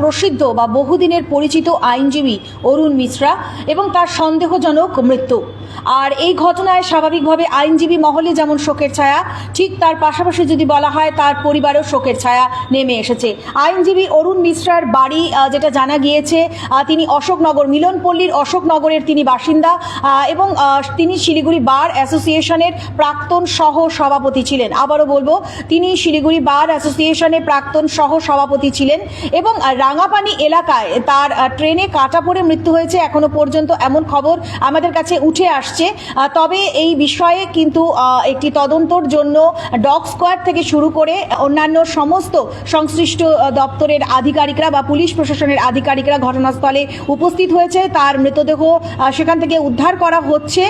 প্রসিদ্ধ বা বহুদিনের পরিচিত আইনজীবী অরুণ মিশ্রা এবং তার সন্দেহজনক মৃত্যু। আর এই ঘটনায় স্বাভাবিকভাবে আইনজীবী মহলে যেমন শোকের ছায়া, ঠিক তার পাশাপাশি যদি বলা হয় তার পরিবারেও শোকের ছায়া নেমে এসেছে। আইনজীবী অরুণ মিশ্রার বাড়ি যেটা জানা গিয়েছে তিনি অশোকনগর, মিলনপল্লীর অশোকনগরের তিনি বাসিন্দা এবং তিনি শিলিগুড়ি বার অ্যাসোসিয়েশনের প্রাক্তন সহ সভাপতি ছিলেন। আবারও বলব, তিনি শিলিগুড়ি বার অ্যাসোসিয়েশনের প্রাক্তন সহ সভাপতি ছিলেন। এবং রাঙাপানি এলাকায় তার ট্রেনে কাটা পড়ে মৃত্যু হয়েছে এখনও পর্যন্ত এমন খবর আমাদের কাছে উঠে আসছে। তবে এই বিষয়ে কিন্তু একটি তদন্তর জন্য ডগ স্কোয়াড থেকে শুরু করে অন্যান্য সমস্ত সংশ্লিষ্ট দপ্তরের আধিকারিকরা বা পুলিশ প্রশাসনের আধিকারিকরা ঘটনাস্থলে উপস্থিত হয়েছে। তার মৃতদেহ সেখান থেকে উদ্ধার করা হচ্ছে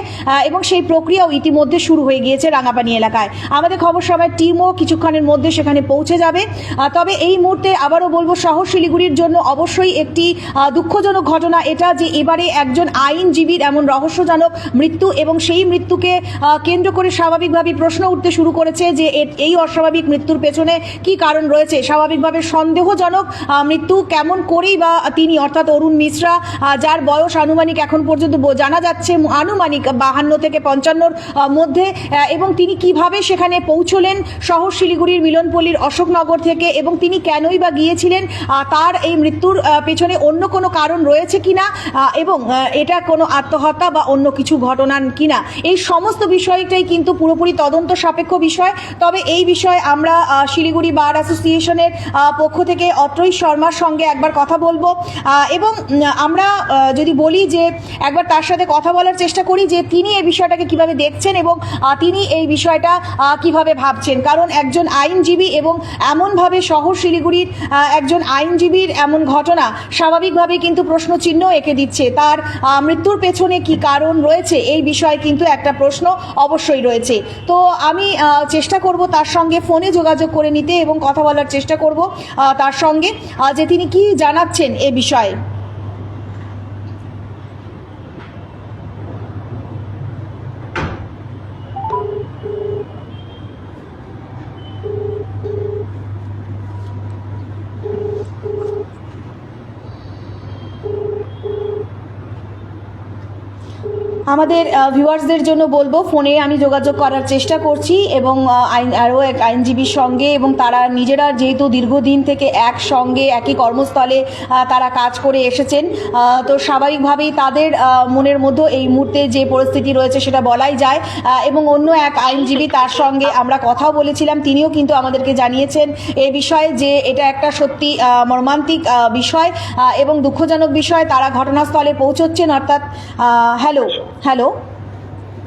এবং সেই প্রক্রিয়াও ইতিমধ্যে শুরু হয়ে গিয়েছে রাঙাপানি এলাকায়। আমাদের খবর সময় টিমও কিছুক্ষণের মধ্যে সেখানে পৌঁছে যাবে। তবে এই মুহূর্তে আবারও বলব শহর শিলিগুড়ির জন্য অবশ্যই একটি দুঃখজনক ঘটনা এটা যে এবারে একজন আইনজীবীর এমন রহস্যজনক মৃত্যু এবং সেই মৃত্যুকে কেন্দ্র করে স্বাভাবিকভাবে প্রশ্ন উঠতে শুরু করেছে যে এই অস্বাভাবিক মৃত্যুর পেছনে কি কারণ রয়েছে। স্বাভাবিকভাবে সন্দেহজনক মৃত্যু কেমন করেই বা তিনি অর্থাৎ অরুণ মিশ্রা যার বয়স আনুমানিক এখন পর্যন্ত জানা যাচ্ছে আনুমানিক বাহান্ন থেকে পঞ্চান্নর মধ্যে এবং তিনি কীভাবে সেখানে পৌঁছলেন শহর শিলিগুড়ির মিলনপল্লীর অশোকনগর থেকে এবং তিনি কেনই বা গিয়েছিলেন তার এই মৃত্যুর পেছনে অন্য কোনো কারণ রয়েছে কিনা এবং এটা কোনো আত্মহত্যা বা অন্য কিছু ঘটনা কিনা, এই সমস্ত বিষয়টাই কিন্তু পুরোপুরি তদন্ত সাপেক্ষ বিষয়। তবে এই বিষয়ে আমরা শিলিগুড়ি বার অ্যাসোসিয়েশনের পক্ষ থেকে অত্রই শর্মার সঙ্গে একবার কথা বলব। এবং আমরা যদি বলি যে একবার তার সাথে কথা বলার চেষ্টা করি যে তিনি এই বিষয়টাকে কীভাবে দেখছেন এবং তিনি এই বিষয়টা কীভাবে ভাবছেন। কারণ একজন আইনজীবী এবং এমনভাবে শহর শিলিগুড়ির একজন আইনজীবীর এমন ঘটনা স্বাভাবিকভাবে কিন্তু প্রশ্ন চিহ্ন এঁকে দিচ্ছে। তার মৃত্যুর পেছনে কি কারণ রয়েছে এই বিষয়ে কিন্তু একটা প্রশ্ন অবশ্যই রয়েছে। তো আমি চেষ্টা করব তার সঙ্গে ফোনে যোগাযোগ করে নিতে এবং কথা বলার চেষ্টা করব তার সঙ্গে যে তিনি কি জানাচ্ছেন এ বিষয়ে। আমাদের ভিউয়ার্সদের জন্য বলব ফোনে আমি যোগাযোগ করার চেষ্টা করছি এবং আইন, আরও এক আইনজীবীর সঙ্গে এবং তারা নিজেরা যেহেতু দীর্ঘদিন থেকে একসঙ্গে, একই কর্মস্থলে তারা কাজ করে এসেছেন তো স্বাভাবিকভাবেই তাদের মনের মধ্যে এই মুহূর্তে যে পরিস্থিতি রয়েছে সেটা বলাই যায় এবং অন্য এক আইনজীবী তার সঙ্গে আমরা কথাও বলেছিলাম, তিনিও কিন্তু আমাদেরকে জানিয়েছেন এ বিষয়ে যে এটা একটা সত্যি মর্মান্তিক বিষয় এবং দুঃখজনক বিষয়, তারা ঘটনাস্থলে পৌঁছচ্ছেন, অর্থাৎ হ্যালো হ্যালো?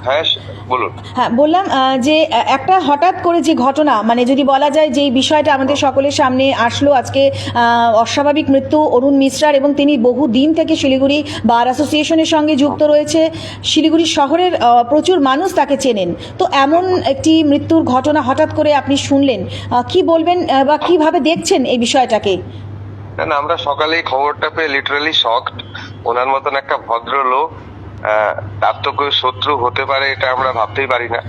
হ্যাঁ বলুন। হ্যাঁ বললাম যে একটা হঠাৎ করে যে ঘটনা মানে যদি বলা যায় যে বিষয়টা আমাদের সকলের সামনে আসলো আজকে অস্বাভাবিক মৃত্যু অরুণ মিশ্রার এবং তিনি বহু দিন থেকে শিলিগুড়ি বার অ্যাসোসিয়েশনের সঙ্গে যুক্ত রয়েছে শিলিগুড়ি শহরের প্রচুর মানুষ তাকে চেনেন। তো এমন একটি মৃত্যুর ঘটনা হঠাৎ করে আপনি শুনলেন কি বলবেন বা কীভাবে দেখছেন এই বিষয়টাকে? না আমরা সকালে খবরটা পেয়ে লিটারালি শকড ওনার মতন একটা ভদ্র লোক আহ, তার তো কেউ শত্রু হতে পারে এটা আমরা ভাবতেই পারি না।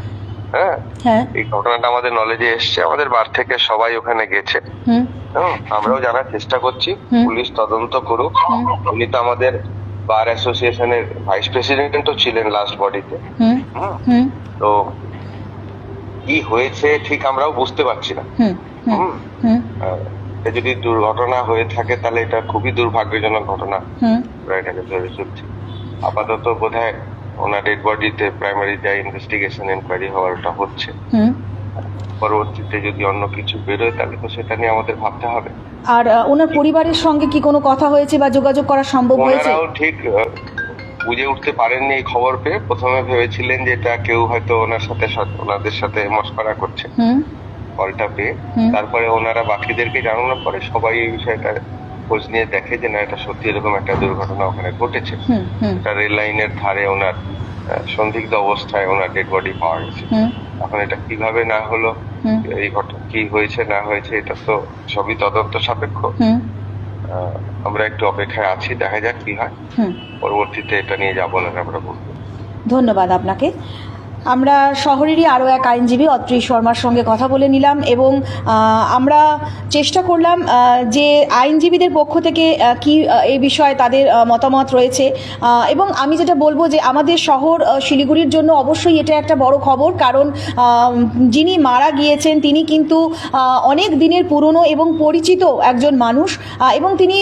হ্যাঁ? হ্যাঁ। এই ঘটনাটা আমাদের নলেজে এসছে। আমাদের বার থেকে সবাই ওখানে গেছে। হুম, আমরাও জানার চেষ্টা করছি। পুলিশ তদন্ত করুক। উনি তো আমাদের বার অ্যাসোসিয়েশনের ভাইস প্রেসিডেন্টও ছিলেন লাস্ট বডিতে তো কি হয়েছে ঠিক আমরাও বুঝতে পারছি না। যদি দুর্ঘটনা হয়ে থাকে তাহলে এটা খুবই দুর্ভাগ্যজনক ঘটনা। এটাকে ধরে চলছি। আপাতত বোধ হয় ওনার ডেড বডিতে প্রাইমারি যা ইনভেস্টিগেশন এনকোয়ারি হওয়ার ওটা হচ্ছে পরবর্তীতে যদি অন্য কিছু বেরোয় তাহলে তো সেটা নিয়ে আমাদের ভাবতে হবে। আর ওনার পরিবারের সঙ্গে কি কোনো কথা হয়েছে বা যোগাযোগ করা সম্ভব হয়েছে? ওনারাও ঠিক বুঝে উঠতে পারেননি এই খবর পেয়ে। প্রথমে ভেবেছিলেন যে এটা কেউ হয়তো ওনার সাথে সাথে- ওনাদের সাথে মস্করা করছে। কলটা পেয়ে। তারপরে ওনারা বাকিদেরকে জানানোর পরে সবাই এই বিষয়টা খোঁজ নিয়ে দেখে যে না এটা সত্যি এরকম একটা দুর্ঘটনা ওখানে ঘটেছে। এটা রেল লাইনের ধারে ওনার সন্দিগ্ধ অবস্থায় ওনার ডেড বডি পাওয়া গেছে। এখন এটা কীভাবে না হলো? এই ঘটনা কি হয়েছে না হয়েছে এটা তো সবই তদন্ত সাপেক্ষ। আহ, আমরা একটু অপেক্ষায় আছি দেখা যাক কি হয়। পরবর্তীতে এটা নিয়ে যাব না আমরা বলব। ধন্যবাদ আপনাকে। আমরা শহরেরই আরও এক আইনজীবী অত্রি শর্মার সঙ্গে কথা বলে নিলাম এবং আমরা চেষ্টা করলাম যে আইনজীবীদের পক্ষ থেকে কি এই বিষয়ে তাদের মতামত রয়েছে। এবং আমি যেটা বলব যে আমাদের শহর শিলিগুড়ির জন্য অবশ্যই এটা একটা বড় খবর, কারণ যিনি মারা গিয়েছেন তিনি কিন্তু অনেক দিনের পুরনো এবং পরিচিত একজন মানুষ এবং তিনি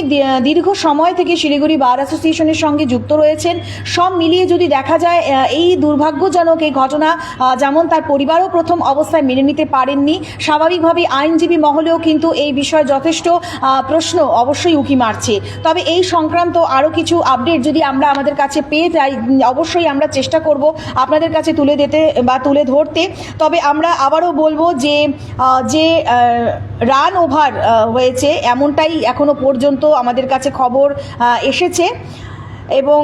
দীর্ঘ সময় থেকে শিলিগুড়ি বার অ্যাসোসিয়েশনের সঙ্গে যুক্ত রয়েছেন। সব মিলিয়ে যদি দেখা যায় এই দুর্ভাগ্যজনক এই ঘটনা আহ, যেমন তার পরিবারও প্রথম অবস্থায় মেনে নিতে পারেননি। স্বাভাবিকভাবেই আইনজীবী মহলেও কিন্তু এই বিষয়ে যথেষ্ট প্রশ্ন অবশ্যই উকি মারছে। তবে এই সংক্রান্ত আরও কিছু আপডেট যদি আমরা আমাদের কাছে পেয়ে যাই অবশ্যই আমরা চেষ্টা করব আপনাদের কাছে তুলে দিতে বা তুলে ধরতে। তবে আমরা আবারও বলব যে যে রান ওভার হয়েছে এমনটাই এখনও পর্যন্ত আমাদের কাছে খবর এসেছে। এবং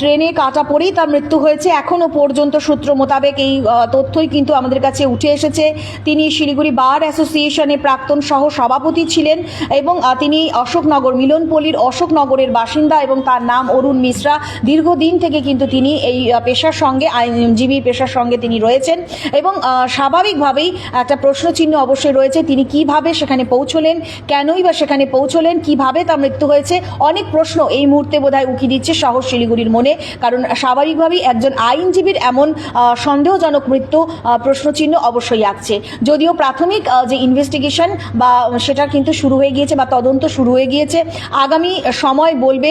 ট্রেনে কাটা পড়েই তার মৃত্যু হয়েছে। এখনও পর্যন্ত সূত্র মোতাবেক এই তথ্যই কিন্তু আমাদের কাছে উঠে এসেছে। তিনি শিলিগুড়ি বার অ্যাসোসিয়েশনে প্রাক্তন সহ সভাপতি ছিলেন এবং তিনি অশোকনগর, মিলনপল্লীর অশোকনগরের বাসিন্দা এবং তার নাম অরুণ মিশ্রা। দীর্ঘদিন থেকে কিন্তু তিনি এই পেশার সঙ্গে, আইনজীবী পেশার সঙ্গে তিনি রয়েছেন এবং স্বাভাবিকভাবেই একটা প্রশ্নচিহ্ন অবশ্যই রয়েছে। তিনি কীভাবে সেখানে পৌঁছলেন? কেনই বা সেখানে পৌঁছলেন? কীভাবে তার মৃত্যু হয়েছে? অনেক প্রশ্ন এই মুহূর্তে বোধহয় উকি দিচ্ছে শহর শিলিগুড়ির মনে। কারণ স্বাভাবিকভাবেই একজন আইনজীবীর এমন সন্দেহজনক মৃত্যু প্রশ্নচিহ্ন অবশ্যই আসছে যদিও প্রাথমিক যে ইনভেস্টিগেশন বা সেটা কিন্তু শুরু হয়ে গিয়েছে বা তদন্ত শুরু হয়ে গিয়েছে, আগামী সময় বলবে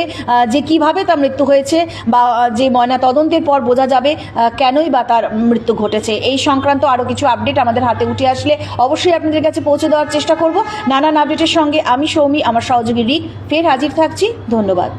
যে কীভাবে তার মৃত্যু হয়েছে বা যে ময়না তদন্তের পর বোঝা যাবে কেনই বা তার মৃত্যু ঘটেছে। এই সংক্রান্ত আরও কিছু আপডেট আমাদের হাতে উঠে আসলে অবশ্যই আপনাদের কাছে পৌঁছে দেওয়ার চেষ্টা করব। নানান আপডেটের সঙ্গে আমি সৌমি, আমার সহযোগী রিক। ফের হাজির থাকছি। ধন্যবাদ।